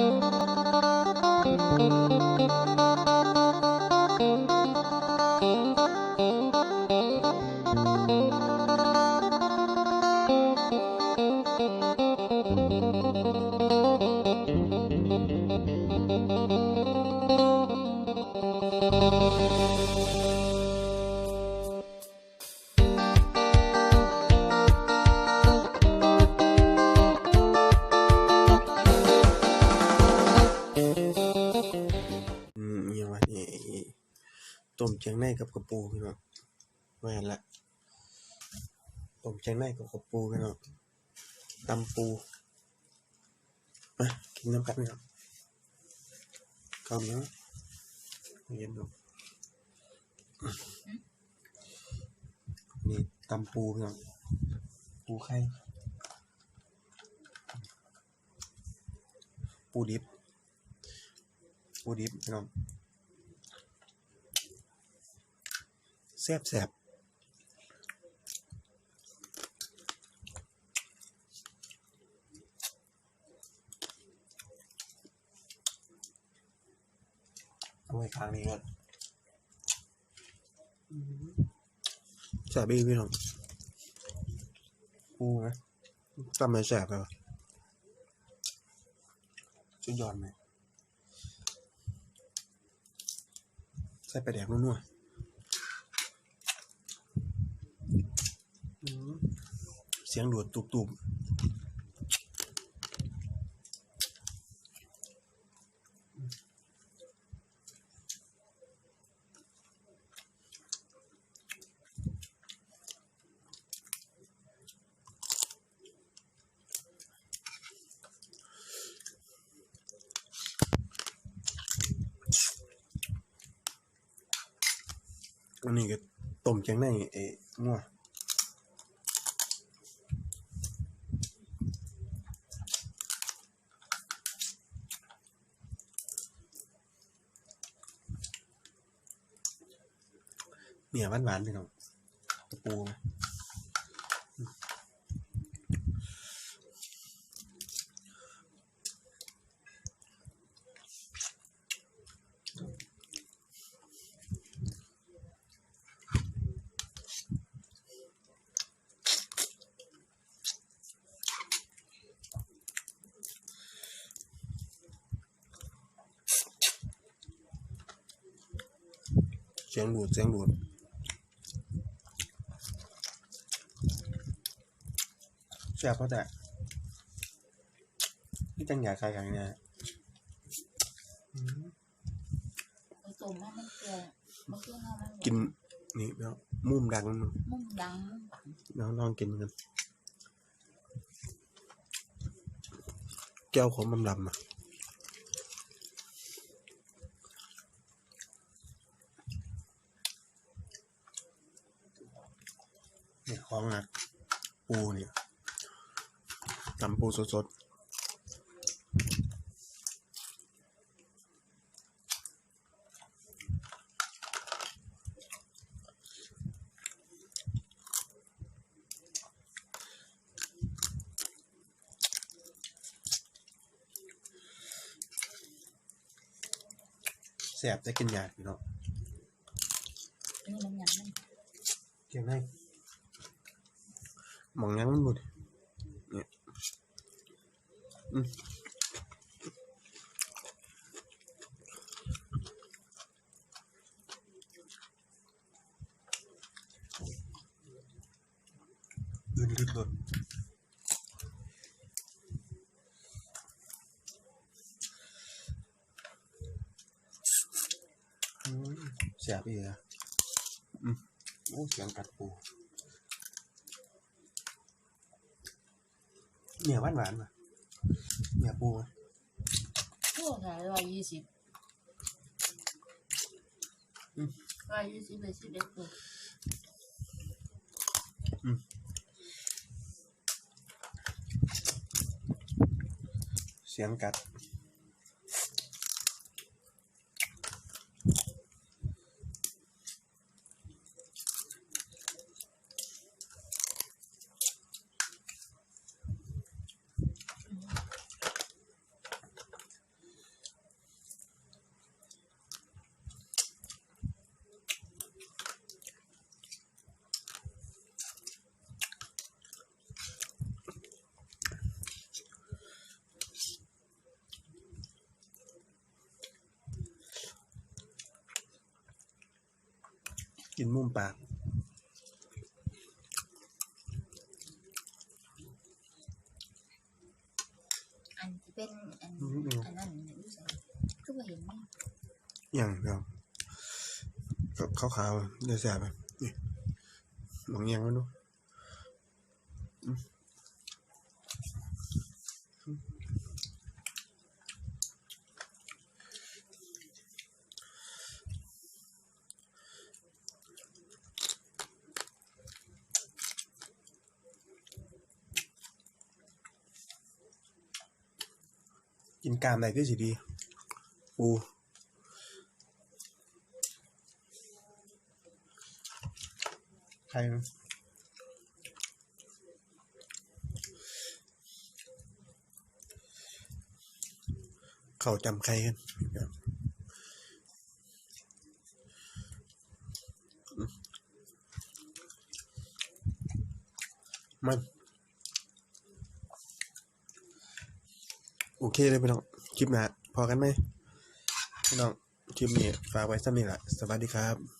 อื ต้มเชียงในกับกระปูพี่น้องแม่นละต้มเชียงในกับกระปูพี่น้องตำปูมากินน้ำกันพี่น้องข้าวเหนียวเย็นดูนี่ตำปูพี่น้องปูไข่ปูดิบปูดิบพี่น้อง ซ่บแซ่บเอาไว้ข้างนี้ก่อนแซ่บอีกพี่น้องปูนะตำไม่แซ่บเลยวะชุดยอดไหมใส่ไปลาแดกนัวๆอืม เสียงโดดตุบๆอันนี้ก็ต้มแกงในเอ๋งัว เนี่ยหวานๆพี่น้องตะปูนะเสียงดูดเสียงดูด แซ่บเพราะแต่นี่จังอยากใครกันเนี่ยอืมไปต้มให้มันเกลือมันเกลือเอามันกินนี่แล้วมุมดังมันมุ่งดังปังน้องลองกินกันแก้วของบำลำอะเนี่ยของอะปูเนี่ย ตำปูสดๆแสบได้กินยากอยู่เนาะนี่มันหยังมันเกี่ยวให้มองยังมันบุดเนี่ย อืมอื่นรึดหลดอืมเสียบอี กอะอืมโอ้เสียงกัดปูเนี่ยหวานหวานๆว่ะเนี่ยปูอะทั่วขายร้อยยี่สิบอืมร้อยยี่สิบเลยสิบเอ็ดตัวเสียงกัด กินมุมปากอันที่เป็นอันอืมอืมอันนั้นเนี่ยรู้สึกคือว่าเห็นไหมอย่างเดียวกับขาวๆเดี๋ยวแสบไปนี่ลองเอียงมา กินกามไหนก็สิดีปูใครเขาจำใครกันมัน โอเคเลยพี่น้อง คลิปหน้าพอกันไหมพี่น้อง คลิปนี้ฝากไว้สักนิดละสวัสดีครับ